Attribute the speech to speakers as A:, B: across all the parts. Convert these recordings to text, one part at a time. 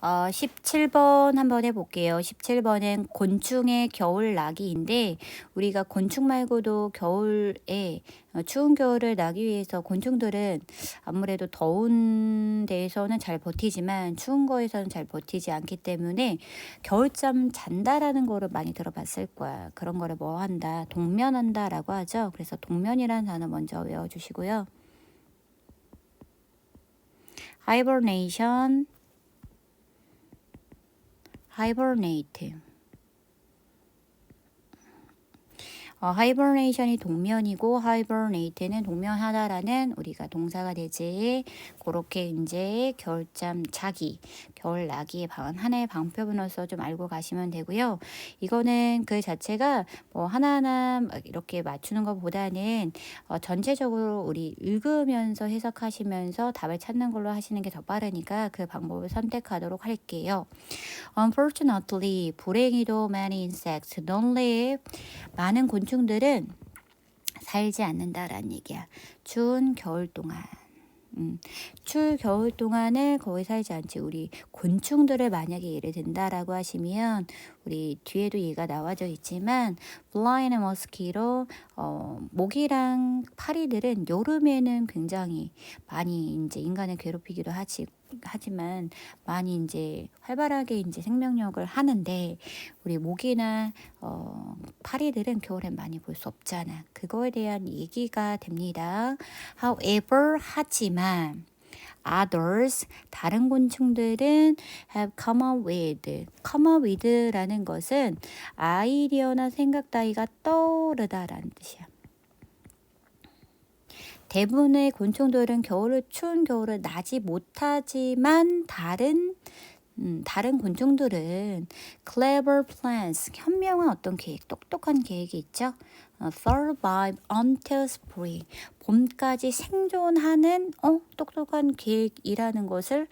A: 어, 17번 한번 해볼게요. 17번은 곤충의 겨울 나기인데 우리가 곤충 말고도 겨울에 어, 추운 겨울을 나기 위해서 곤충들은 아무래도 더운 데에서는 잘 버티지만 추운 거에서는 잘 버티지 않기 때문에 겨울잠 잔다라는 거를 많이 들어봤을 거야. 그런 거를 뭐 한다? 동면한다라고 하죠. 그래서 동면이라는 단어 먼저 외워주시고요. hibernation hibernate. 어, hibernation이 동면이고 hibernate는 동면하다라는 우리가 동사가 되지. 그렇게 이제 겨울잠 자기, 겨울 나기의 방, 하나의 방법으로서 좀 알고 가시면 되고요. 이거는 그 자체가 뭐 하나하나 막 이렇게 맞추는 것보다는 어, 전체적으로 우리 읽으면서 해석하시면서 답을 찾는 걸로 하시는 게 더 빠르니까 그 방법을 선택하도록 할게요. Unfortunately, 불행히도 many insects don't live. 많은 곤충들은 살지 않는다라는 얘기야. 추운 겨울 동안. 음, 추 겨울 동안을 거의 살지 않지. 우리 곤충들을 만약에 예를 든다라고 하시면 우리 뒤에도 얘가 나와져 있지만 blind mosquito 어, 모기랑 파리들은 여름에는 굉장히 많이 이제 인간을 괴롭히기도 하지 하지만 많이 이제 활발하게 이제 생명력을 하는데 우리 모기나 어, 파리들은 겨울엔 많이 볼 수 없잖아. 그거에 대한 얘기가 됩니다. However 하지만 others 다른 곤충들은 have come up with come up with라는 것은 아이디어나 생각 따위가 떠오르다라는 뜻이야. 대부분의 곤충들은 겨울을 추운 겨울을 나지 못하지만 다른 음, 다른 곤충들은 clever plans 현명한 어떤 계획, 똑똑한 계획이 있죠. 어, survive until spring 봄까지 생존하는 어 똑똑한 계획이라는 것을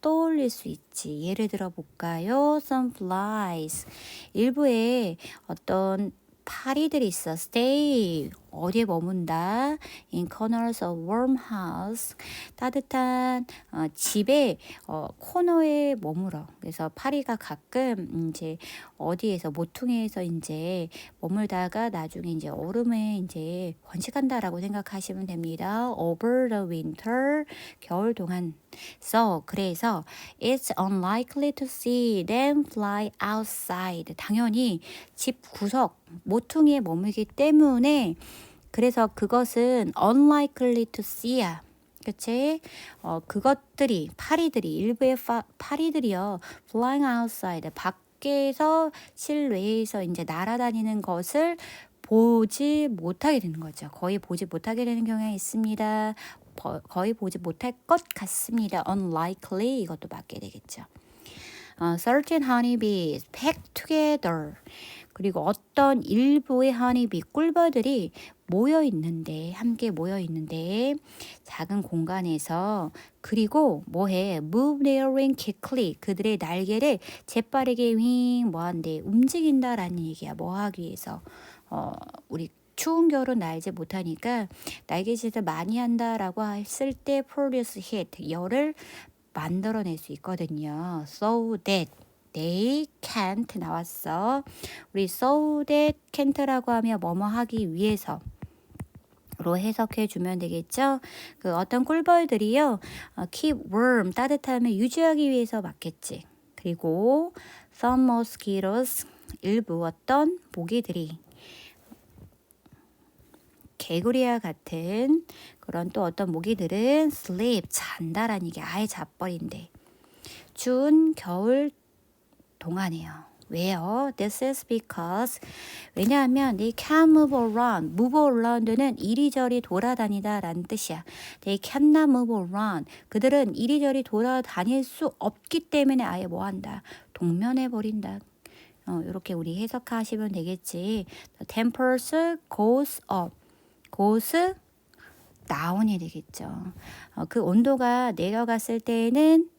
A: 떠올릴 수 있지. 예를 들어 볼까요? Some flies. 일부에 어떤 파리들이 있어. Stay. 어디에 머문다. In corners of warm house. 따뜻한 어, 집에 어, 코너에 머물어. 그래서 파리가 가끔 이제 어디에서 모퉁이에서 이제 머물다가 나중에 이제 얼음에 이제 번식한다라고 생각하시면 됩니다. Over the winter. 겨울 동안. So 그래서 it's unlikely to see them fly outside. 당연히 집 구석 모퉁이에 머물기 때문에 그래서 그것은 unlikely to see야. 그치? 어, 그것들이, 파리들이, 일부의 파, 파리들이요, flying outside, 밖에서, 실외에서 이제 날아다니는 것을 보지 못하게 되는 거죠. 거의 보지 못하게 되는 경향이 있습니다. 버, 거의 보지 못할 것 같습니다. unlikely, 이것도 맞게 되겠죠. 어, certain honeybees pack together. 그리고 어떤 일부의 허니비 꿀벌들이 모여 있는데 함께 모여 있는데 작은 공간에서 그리고 뭐해 move their wing quickly 그들의 날개를 재빠르게 윙 뭐한데 움직인다라는 얘기야 뭐 하기 위해서 어 우리 추운 겨울은 날지 못하니까 날개짓을 많이 한다라고 했을 때 produce heat 열을 만들어낼 수 있거든요 so that they can't 나왔어. 우리 so that can't라고 하면 뭐뭐 하기 위해서 로 해석해 주면 되겠죠. 그 어떤 꿀벌들이요. 어, keep warm 따뜻함을 유지하기 위해서 맞겠지. 그리고 some mosquitoes 일부 어떤 모기들이 개구리와 같은 그런 또 어떤 모기들은 sleep 잔다라는 얘기 아예 자버린대. 준 겨울 동안이에요. 왜요? This is because 왜냐하면 they can move around. move around는 이리저리 돌아다니다 라는 뜻이야. They cannot move around. 그들은 이리저리 돌아다닐 수 없기 때문에 아예 뭐 한다? 동면해 버린다. 어, 이렇게 우리 해석하시면 되겠지. The temperature goes up. Goes down이 되겠죠. 어, 그 온도가 내려갔을 때에는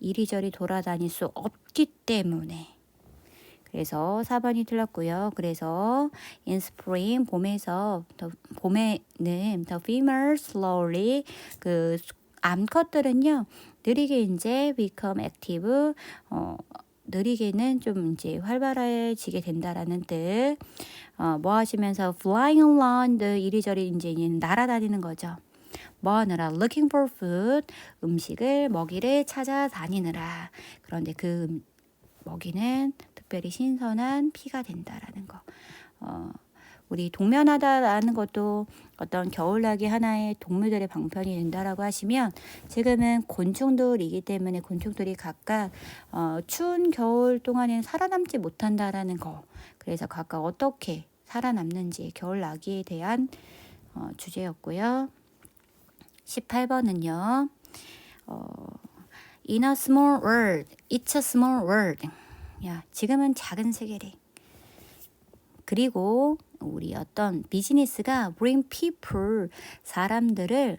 A: 이리저리 돌아다닐 수 없기 때문에 그래서 4번이 틀렸고요. 그래서 in spring 봄에서 더, 봄에는 the female slowly 그 암컷들은요 느리게 이제 become active 어, 느리게는 좀 이제 활발해지게 된다라는 뜻. 어, 뭐 하시면서 flying around 이리저리 이제 날아다니는 거죠. 뭐 하느라 looking for food 음식을 먹이를 찾아다니느라 그런데 그 음- 먹이는 특별히 신선한 피가 된다라는 거. 어, 우리 동면하다라는 것도 어떤 겨울나기 하나의 동물들의 방편이 된다라고 하시면 지금은 곤충들이기 때문에 곤충들이 각각 어, 추운 겨울 동안에는 살아남지 못한다라는 거. 그래서 각각 어떻게 살아남는지 겨울나기에 대한 어, 주제였고요. 18번은요. 어, In a small world, it's a small world. 야, 지금은 작은 세계래. 그리고 우리 어떤 비즈니스가 bring people 사람들을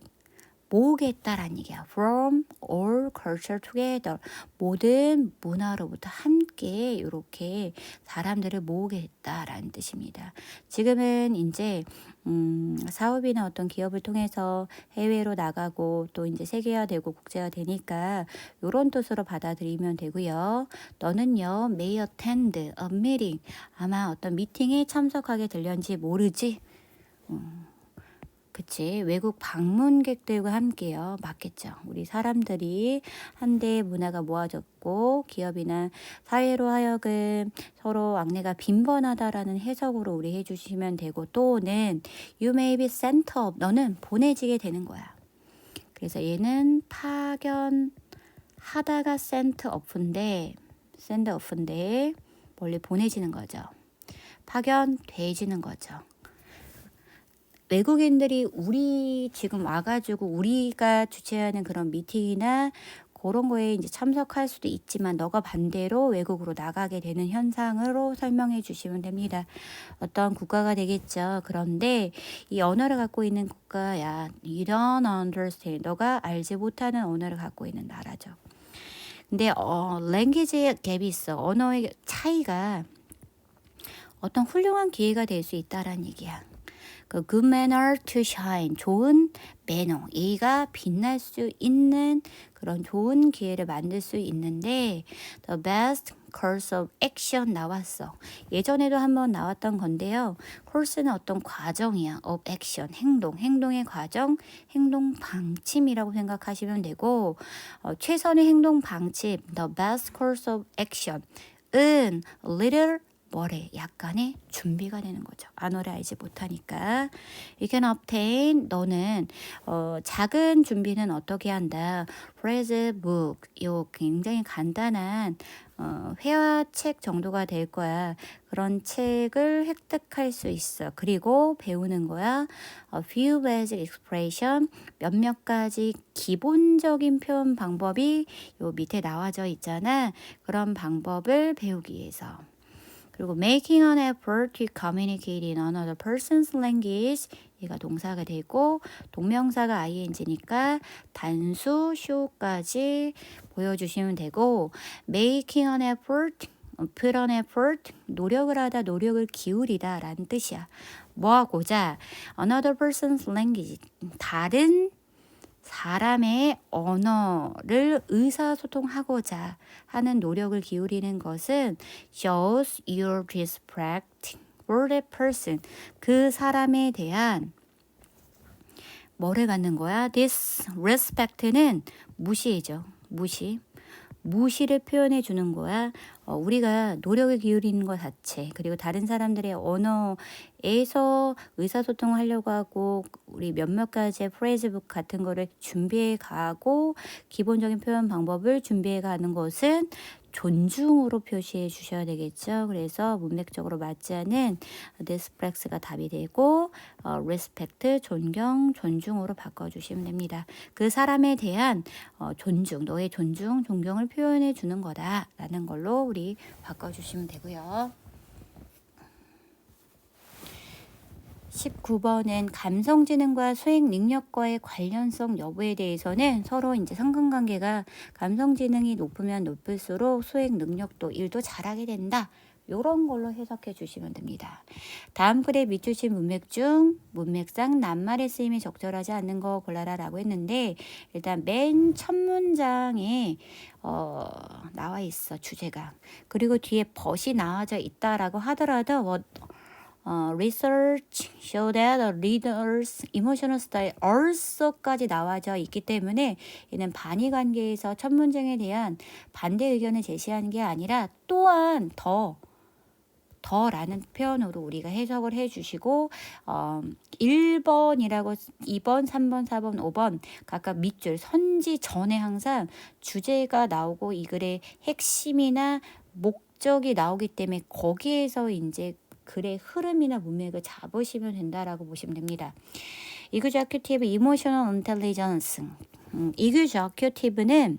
A: 모으겠다라는 얘기야. From all culture together. 모든 문화로부터 함께 이렇게 사람들을 모으겠다라는 뜻입니다. 지금은 이제 음, 사업이나 어떤 기업을 통해서 해외로 나가고 또 이제 세계화되고 국제화 되니까 이런 뜻으로 받아들이면 되고요. 너는요, may attend a meeting. 아마 어떤 미팅에 참석하게 될런지 모르지. 음, 그치? 외국 방문객들과 함께요. 맞겠죠? 우리 사람들이 한데 문화가 모아졌고 기업이나 사회로 하여금 서로 왕래가 빈번하다라는 해석으로 우리 해주시면 되고 또는 you may be sent up 너는 보내지게 되는 거야. 그래서 얘는 파견 하다가 sent up인데 send up인데 멀리 보내지는 거죠. 파견돼지는 거죠 외국인들이 우리 지금 와가지고 우리가 주최하는 그런 미팅이나 그런 거에 이제 참석할 수도 있지만 너가 반대로 외국으로 나가게 되는 현상으로 설명해 주시면 됩니다. 어떤 국가가 되겠죠. 그런데 이 언어를 갖고 있는 국가야 이런 understand 너가 알지 못하는 언어를 갖고 있는 나라죠. 근데 어 랭귀지 갭이 있어. 언어의 차이가 어떤 훌륭한 기회가 될 수 있다라는 얘기야. 그 good manner to shine 좋은 매너 예의가 빛날 수 있는 그런 좋은 기회를 만들 수 있는데 the best course of action 나왔어 예전에도 한번 나왔던 건데요 course는 어떤 과정이야 of action 행동 행동의 과정 행동 방침이라고 생각하시면 되고 어, 최선의 행동 방침 the best course of action 은 little 뭐래 약간의 준비가 되는 거죠. 안어를 알지 못하니까 you can obtain 너는 어, 작은 준비는 어떻게 한다. phrase book 요 굉장히 간단한 어, 회화책 정도가 될 거야. 그런 책을 획득할 수 있어. 그리고 배우는 거야. A few basic expression 몇몇 가지 기본적인 표현 방법이 요 밑에 나와져 있잖아. 그런 방법을 배우기 위해서. 그리고 making an effort to communicate in another person's language 얘가 동사가 되고 동명사가 ing니까 단수 쇼까지 보여주시면 되고 making an effort put an effort 노력을 하다 노력을 기울이다 라는 뜻이야 뭐 하고자 another person's language 다른 사람의 언어를 의사소통하고자 하는 노력을 기울이는 것은 shows your respect for that person. 그 사람에 대한 뭐를 갖는 거야? This respect는 무시죠. 무시. 무시를 표현해 주는 거야. 어, 우리가 노력을 기울이는 것 자체, 그리고 다른 사람들의 언어에서 의사소통을 하려고 하고, 우리 몇몇 가지의 프레이즈북 같은 거를 준비해 가고, 기본적인 표현 방법을 존중해 가는 것은 존중으로 표시해 주셔야 되겠죠. 그래서 문맥적으로 맞지 않은 디스플렉스가 답이 되고 어, respect 존경 존중으로 바꿔 주시면 됩니다. 그 사람에 대한 어, 존중, 너의 존중, 존경을 표현해 주는 거다라는 걸로 우리 바꿔 주시면 되고요. 19번은 감성지능과 수행 능력과의 관련성 여부에 대해서는 서로 이제 상관관계가 감성지능이 높으면 높을수록 수행 능력도 일도 잘하게 된다. 요런 걸로 해석해 주시면 됩니다. 다음 글에 밑주신 문맥 중 문맥상 낱말의 쓰임이 적절하지 않는 거 골라라 라고 했는데 일단 맨 첫 문장에 어, 나와 있어 주제가 그리고 뒤에 벗이 나와져 있다라고 하더라도 뭐 어, research show that reader's emotional style also까지 나와져 있기 때문에 이는 반의 관계에서 첫 문장에 대한 반대 의견을 제시하는 게 아니라 또한 더 더라는 표현으로 우리가 해석을 해 주시고 어, 1번이라고 2번, 3번, 4번, 5번 각각 밑줄 선지 전에 항상 주제가 나오고 이 글의 핵심이나 목적이 나오기 때문에 거기에서 이제 글의 흐름이나 문맥을 잡으시면 된다라고 보시면 됩니다. 이규저큐티브 이모셔널 인텔리전스 음, 이규저큐티브는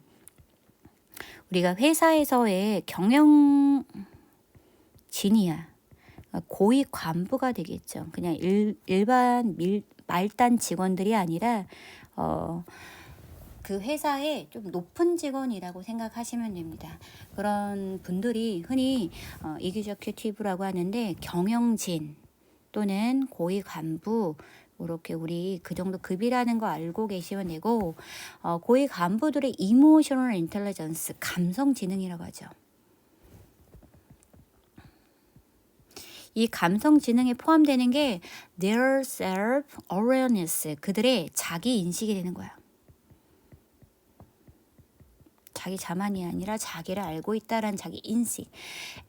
A: 우리가 회사에서의 경영 진이야. 고위 관부가 되겠죠. 그냥 일, 일반 밀, 말단 직원들이 아니라 어, 그 회사의 좀 높은 직원이라고 생각하시면 됩니다. 그런 분들이 흔히 어, 이기저큐티브라고 하는데 경영진 또는 고위 간부 이렇게 우리 그 정도 급이라는 거 알고 계시면 되고 어, 고위 간부들의 이모셔널 인텔리전스 감성 지능이라고 하죠. 이 감성 지능에 포함되는 게 their self awareness 그들의 자기 인식이 되는 거야. 자기 자만이 아니라 자기를 알고 있다라는 자기 인식.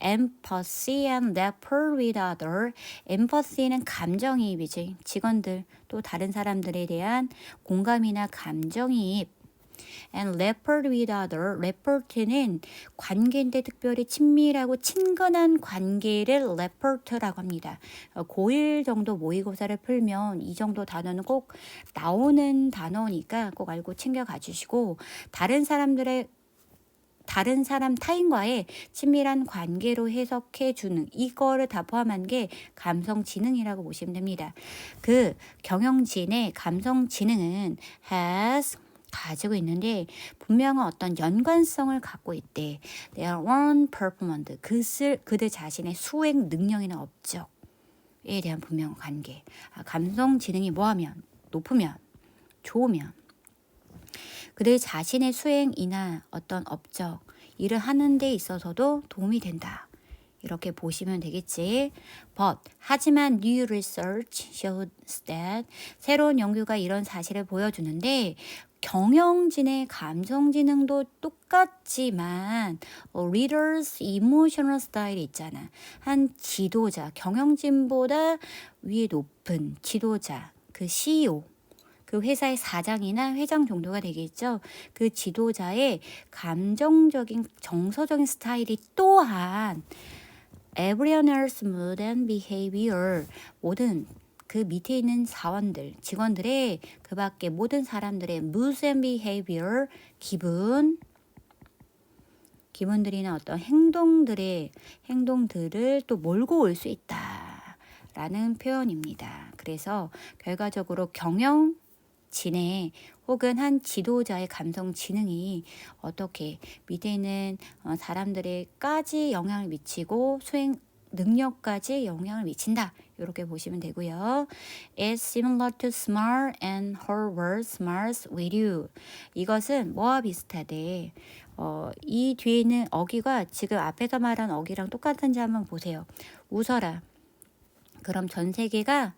A: empathy and rapport with other. empathy는 감정이입이지. 직원들 또 다른 사람들에 대한 공감이나 감정이입. and rapport with other. rapport는 관계인데 특별히 친밀하고 친근한 관계를 rapport라고 합니다. 고1 정도 모의고사를 풀면 이 정도 단어는 꼭 나오는 단어니까 꼭 알고 챙겨가 주시고 다른 사람들의 다른 사람 타인과의 친밀한 관계로 해석해 주는 이거를 다 포함한 게 감성 지능이라고 보시면 됩니다. 그 경영진의 감성 지능은 has 가지고 있는데 분명한 어떤 연관성을 갖고 있대. They are one performance. 그들, 그들 자신의 수행 능력이나 업적에 대한 분명한 관계. 아, 감성 지능이 뭐하면 높으면 좋으면 그들 자신의 수행이나 어떤 업적, 일을 하는 데 있어서도 도움이 된다. 이렇게 보시면 되겠지. But 하지만 new research shows that 새로운 연구가 이런 사실을 보여주는데 경영진의 감정지능도 똑같지만 어, readers emotional style 있잖아. 한 지도자 경영진보다 위에 높은 지도자 그 CEO 그 회사의 사장이나 회장 정도가 되겠죠. 그 지도자의 감정적인 정서적인 스타일이 또한 everyone else mood and behavior 모든 그 밑에 있는 사원들, 직원들의 그 밖에 모든 사람들의 mood and behavior 기분 기분들이나 어떤 행동들의 행동들을 또 몰고 올 수 있다. 라는 표현입니다. 그래서 결과적으로 경영 진해 혹은 한 지도자의 감성 지능이 어떻게 있는 어, 사람들에까지 영향을 미치고 수행 능력까지 영향을 미친다. 이렇게 보시면 되고요. It's similar to smart and her word smarts with you. 이것은 뭐와 비슷하대. 어, 이 뒤에 있는 어기가 지금 앞에서 말한 어기랑 똑같은지 한번 보세요. 웃어라. 그럼 전 세계가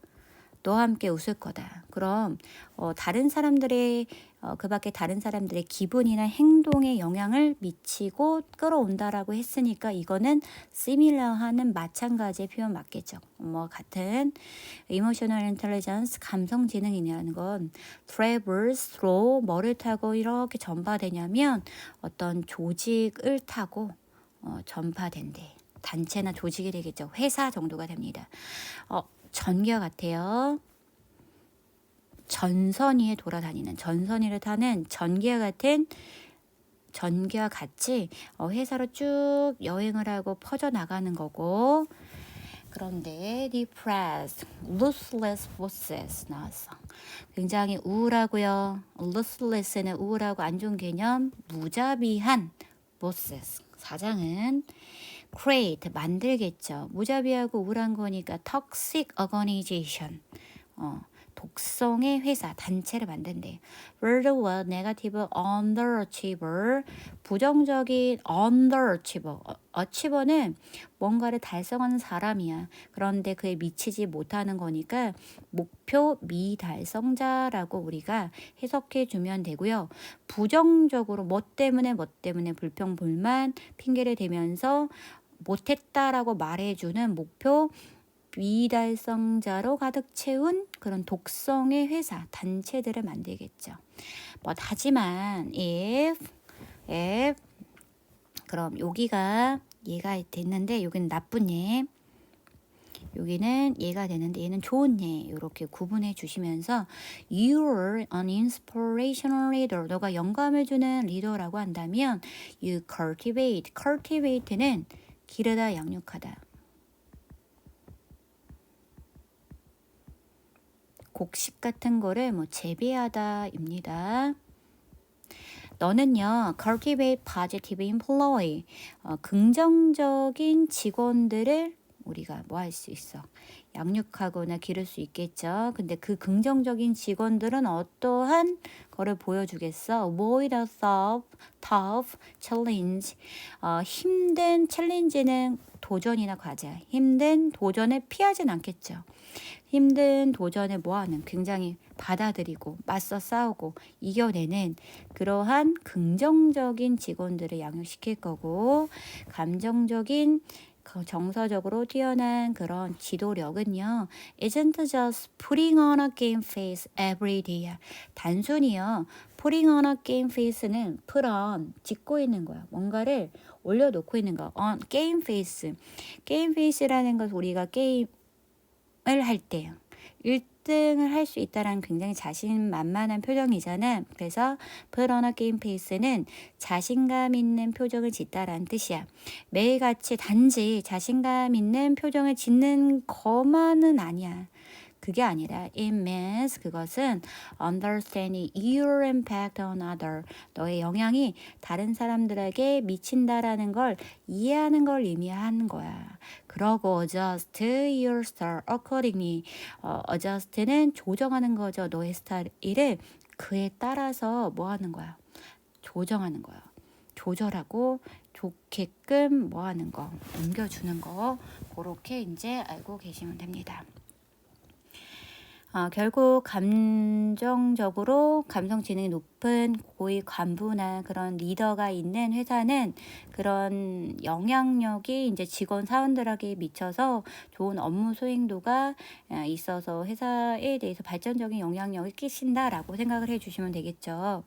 A: 너와 함께 웃을 거다. 그럼 어, 다른 사람들의 어, 그 밖에 다른 사람들의 기분이나 행동에 영향을 미치고 끌어온다라고 했으니까 이거는 similar하는 마찬가지의 표현 맞겠죠. 뭐 같은 emotional intelligence 감성 지능이라는 건 travels through 뭐를 타고 이렇게 전파되냐면 어떤 조직을 타고 어, 전파된대. 단체나 조직이 되겠죠. 회사 정도가 됩니다. 어, 전기와 같아요. 전선 위에 돌아다니는 전선 위를 타는 전기와 같은 전기와 같이 어, 회사로 쭉 여행을 하고 퍼져 나가는 거고 그런데 depressed, ruthless forces 나왔어. 굉장히 우울하고요. ruthless는 우울하고 안 좋은 개념, 무자비한 bosses. 사장은 create 만들겠죠. 무자비하고 우울한 거니까 toxic organization. 어, 독성의 회사 단체를 만든대. worldwide negative underachiever 부정적인 underachiever 어, achiever는 뭔가를 달성하는 사람이야. 그런데 그에 미치지 못하는 거니까 목표 미달성자라고 우리가 해석해 주면 되고요. 부정적으로 뭐 때문에 뭐 때문에 불평 불만 핑계를 대면서 못했다라고 말해주는 목표 미달성자로 가득 채운 그런 독성의 회사, 단체들을 만들겠죠. 뭐 하지만 if if 그럼 여기가 얘가 됐는데 여기는 나쁜 얘. 여기는 얘가 되는데 얘는 좋은 얘 이렇게 구분해 주시면서 you're an inspirational leader 너가 영감을 주는 리더라고 한다면 you cultivate cultivate는 기르다 양육하다 곡식 같은 거를 뭐 재배하다입니다. 너는요, cultivate positive employee, 어, 긍정적인 직원들을 우리가 뭐 할 수 있어? 양육하거나 기를 수 있겠죠. 근데 그 긍정적인 직원들은 어떠한 거를 보여주겠어? Avoid a tough, challenge. 어, 힘든 챌린지는 도전이나 과제, 힘든 도전을 피하진 않겠죠. 힘든 도전을 뭐하는 굉장히 받아들이고 맞서 싸우고 이겨내는 그러한 긍정적인 직원들을 양육시킬 거고 감정적인 그 정서적으로 뛰어난 그런 지도력은요. isn't just putting on a game face every day. 단순히요. putting on a game face는 put on 짓고 있는 거야. 뭔가를 올려놓고 있는 거. on game face. game face라는 것은 우리가 게임을 할 때요. 1등을 할 수 있다라는 굉장히 자신만만한 표정이잖아. 그래서 a game face는 자신감 있는 표정을 짓다라는 뜻이야. 매일같이 단지 자신감 있는 표정을 짓는 것만은 아니야. 그게 아니라 it means 그것은 understanding your impact on other 너의 영향이 다른 사람들에게 미친다라는 걸 이해하는 걸 의미하는 거야. 그러고 adjust your style accordingly 어, adjust는 조정하는 거죠. 너의 스타일을 그에 따라서 뭐 하는 거야? 조정하는 거야. 조절하고 좋게끔 뭐 하는 거, 옮겨주는 거, 그렇게 이제 알고 계시면 됩니다. 어, 결국 감정적으로 감성 지능이 높은 고위 간부나 그런 리더가 있는 회사는 그런 영향력이 이제 직원 사원들에게 미쳐서 좋은 업무 수행도가 어, 있어서 회사에 대해서 발전적인 영향력을 끼친다라고 생각을 해 주시면 되겠죠.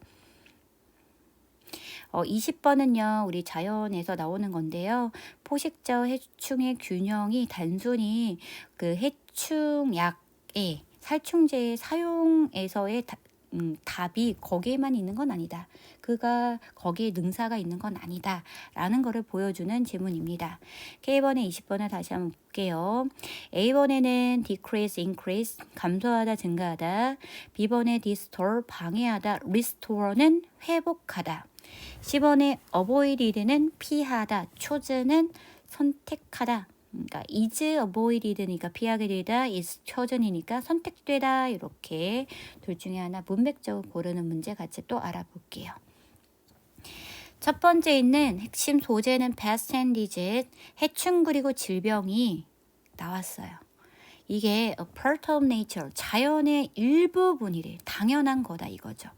A: 어, 20번은요, 우리 자연에서 나오는 건데요. 포식자 해충의 균형이 단순히 그 해충약에 살충제의 사용에서의 다, 음, 답이 거기에만 있는 건 아니다. 그가 거기에 능사가 있는 건 아니다. 라는 것을 보여주는 질문입니다. K번에 20번을 다시 한번 볼게요. A번에는 decrease, increase, 감소하다, 증가하다. B번에 distort, 방해하다, restore는 회복하다. 10번에 avoided는 피하다, chose는 선택하다. 그러니까 is avoided니까 피하게 되다, is chosen이니까 선택되다 이렇게 둘 중에 하나 문맥적으로 고르는 문제 같이 또 알아볼게요. 첫 번째 있는 핵심 소재는 pest and disease, 해충 그리고 질병이 나왔어요. 이게 a part of nature, 자연의 일부분이래. 당연한 거다 이거죠.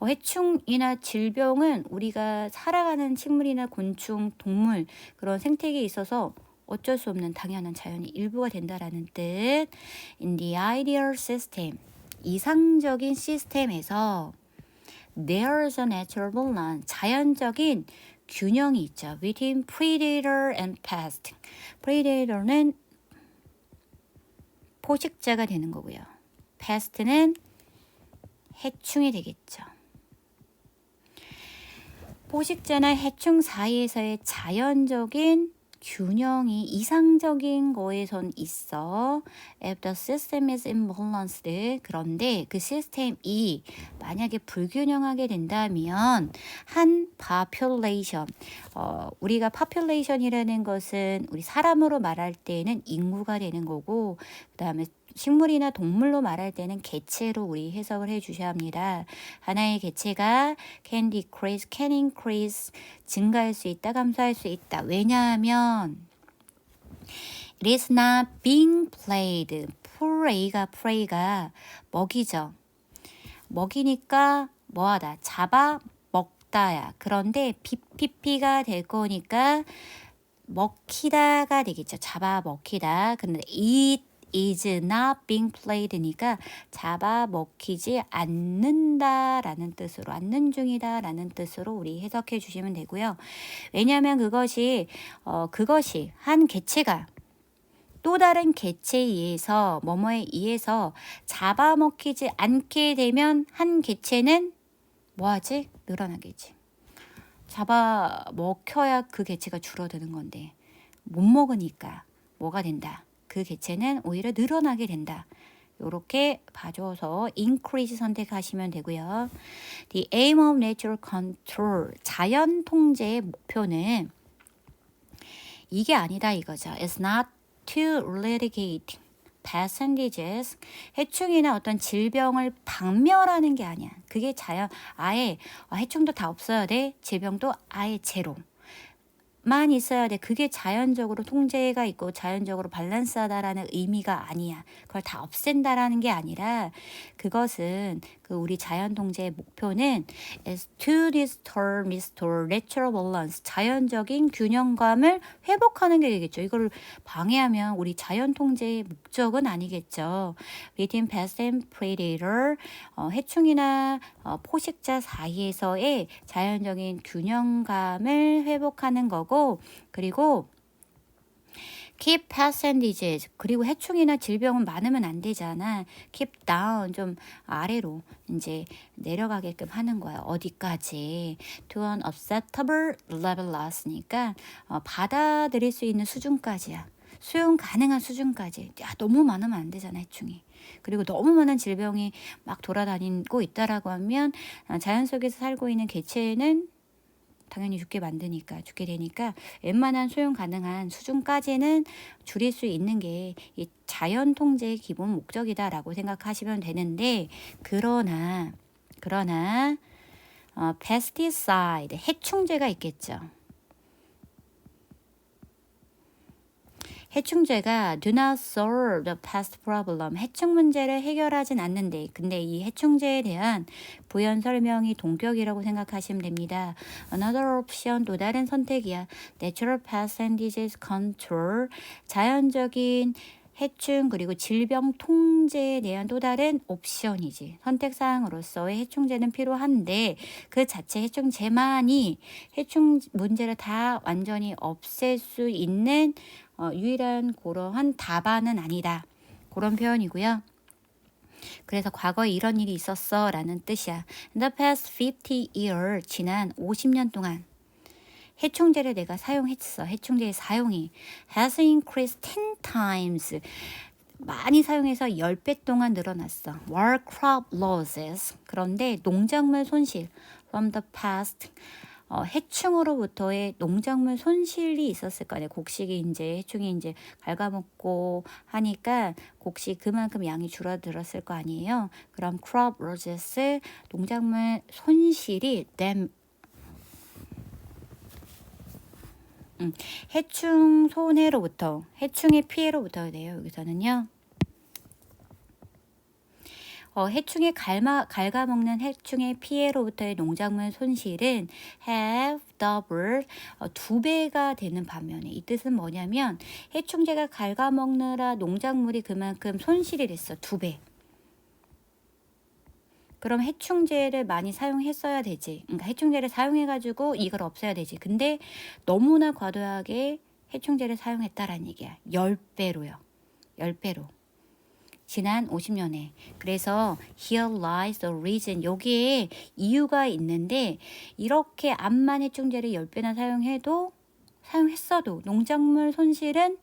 A: 어, 해충이나 질병은 우리가 살아가는 식물이나 곤충, 동물 그런 생태계에 있어서 어쩔 수 없는 당연한 자연의 일부가 된다라는 뜻. In the ideal system, 이상적인 시스템에서 there's a natural balance, 자연적인 균형이 있죠. Between predator and pest. predator는 포식자가 되는 거고요. pest는 해충이 되겠죠. 포식자나 해충 사이에서의 자연적인 균형이 이상적인 거에선 있어. If the system is imbalanced. 그런데 그 시스템이 만약에 불균형하게 된다면 한 population 어, 우리가 population이라는 것은 우리 사람으로 말할 때는 인구가 되는 거고 그다음에 식물이나 동물로 말할 때는 개체로 우리 해석을 해 주셔야 합니다. 하나의 개체가 can decrease, 증가할 수 있다, 감소할 수 있다. 왜냐하면 it is not being played. prey가 prey가 먹이죠. 먹이니까 뭐하다 잡아 먹다야. 그런데 PPP가 될 거니까 먹히다가 되겠죠. 잡아 먹히다. 근데 it is not being played니까 잡아 먹히지 않는다 라는 뜻으로 않는 중이다 라는 뜻으로 우리 해석해 주시면 되고요. 왜냐하면 그것이 어 그것이 한 개체가 또 다른 개체에 의해서 뭐뭐에 의해서 잡아먹히지 않게 되면 한 개체는 뭐하지? 늘어나겠지. 잡아먹혀야 그 개체가 줄어드는 건데 못 먹으니까 뭐가 된다. 그 개체는 오히려 늘어나게 된다. 이렇게 봐줘서 increase 선택하시면 되고요. The aim of natural control 자연 통제의 목표는 이게 아니다 이거죠. It's not to eradicate passages 해충이나 어떤 질병을 박멸하는 게 아니야. 그게 자연 아예 아, 해충도 다 없어야 돼. 질병도 아예 제로. 만 있어야 돼. 그게 자연적으로 통제가 있고 자연적으로 밸런스하다라는 의미가 아니야. 그걸 다 없앤다라는 게 아니라 그것은 그 우리 자연 통제의 목표는 is to restore, restore natural balance. 자연적인 균형감을 회복하는 게 되겠죠. 이걸 방해하면 우리 자연 통제의 목적은 아니겠죠. Between pest and predator, 어, 해충이나 어, 포식자 사이에서의 자연적인 균형감을 회복하는 거고, 그리고 keep percentages 그리고 해충이나 질병은 많으면 안 되잖아. keep down 좀 아래로 이제 내려가게끔 하는 거야. 어디까지 to an acceptable level이니까 어, 받아들일 수 있는 수준까지야. 수용 가능한 수준까지. 야 너무 많으면 안 되잖아 해충이. 그리고 너무 많은 질병이 막 돌아다니고 있다라고 하면 어, 자연 속에서 살고 있는 개체는 당연히 죽게 만드니까 죽게 되니까 웬만한 수용 가능한 수준까지는 줄일 수 있는 게 이 자연 통제의 기본 목적이다라고 생각하시면 되는데 그러나 그러나 어, pesticide 해충제가 있겠죠. 해충제가 do not solve the pest problem. 해충 문제를 해결하진 않는데, 근데 이 해충제에 대한 부연 설명이 동격이라고 생각하시면 됩니다. Another option, 또 다른 선택이야. Natural pest and disease control. 자연적인 해충 그리고 질병 통제에 대한 또 다른 옵션이지 선택 사항으로서의 해충제는 필요한데 그 자체 해충제만이 해충 문제를 다 완전히 없앨 수 있는 어, 유일한 그러한 답안은 아니다. 그런 표현이고요. 그래서 과거에 이런 일이 있었어 라는 뜻이야. In the past 50 year, 지난 50년 동안 해충제를 내가 사용했어. 해충제의 사용이 has increased 10 times. 많이 사용해서 10배 동안 늘어났어. War crop losses. 그런데 농작물 손실 from the past 어, 해충으로부터의 농작물 손실이 있었을 거 아니에요. 곡식이 이제 해충이 이제 갉아먹고 하니까 곡식 그만큼 양이 줄어들었을 거 아니에요. 그럼 crop losses 농작물 손실이 them 음, 해충 손해로부터 해충의 피해로부터 돼요. 여기서는요. 어, 해충이 갉아, 갉아먹는 해충의 피해로부터의 농작물 손실은 have double 어, 두 배가 되는 반면에 이 뜻은 뭐냐면 해충제가 갉아먹느라 농작물이 그만큼 손실이 됐어 두 배. 그럼 해충제를 많이 사용했어야 되지. 그러니까 해충제를 사용해가지고 이걸 없애야 되지. 근데 너무나 과도하게 해충제를 사용했다라는 얘기야. 10배로요. 10배로. 지난 50년에. 그래서 here lies the reason. 여기에 이유가 있는데 이렇게 암만 해충제를 10배나 사용해도 사용했어도 농작물 손실은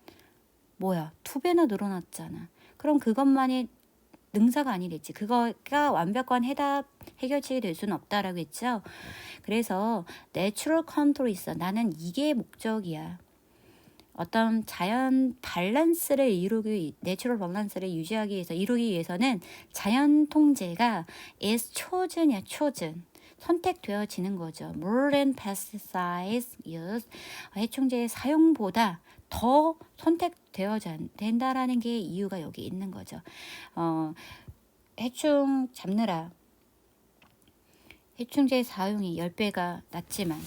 A: 뭐야 두 배나 늘어났잖아. 그럼 그것만이 능사가 아니랬지. 그거가 완벽한 해답 해결책이 될 수는 없다라고 했죠. 그래서 내추럴 컨트롤 있어. 나는 이게 목적이야. 어떤 자연 밸런스를 이루기 내추럴 밸런스를 유지하기 위해서 이루기 위해서는 자연 통제가 is chosen이야 chosen 선택되어지는 거죠. More than pesticides use 해충제의 사용보다 더 선택되어 된다라는 게 이유가 여기 있는 거죠. 어, 해충 잡느라 해충제 사용이 10배가 낮지만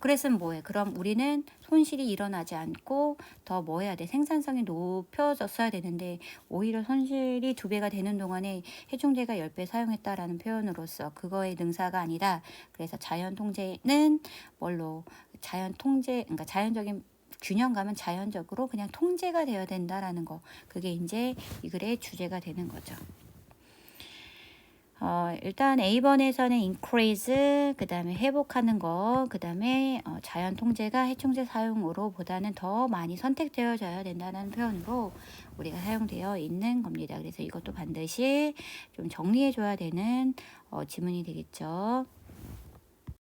A: 그래서는 뭐해? 그럼 우리는 손실이 일어나지 않고 더 뭐 해야 돼? 생산성이 높여졌어야 되는데 오히려 손실이 두 배가 되는 동안에 해충제가 10배 사용했다라는 표현으로서 그거의 능사가 아니다. 그래서 자연 통제는 뭘로 자연 통제 그러니까 자연적인 균형감은 자연적으로 그냥 통제가 되어야 된다라는 거. 그게 이제 이 글의 주제가 되는 거죠. 어, 일단 A번에서는 increase, 그 다음에 회복하는 거, 그 다음에 어, 자연 통제가 해충제 사용으로 보다는 더 많이 선택되어져야 된다는 표현으로 우리가 사용되어 있는 겁니다. 그래서 이것도 반드시 좀 정리해 줘야 되는 어, 지문이 되겠죠.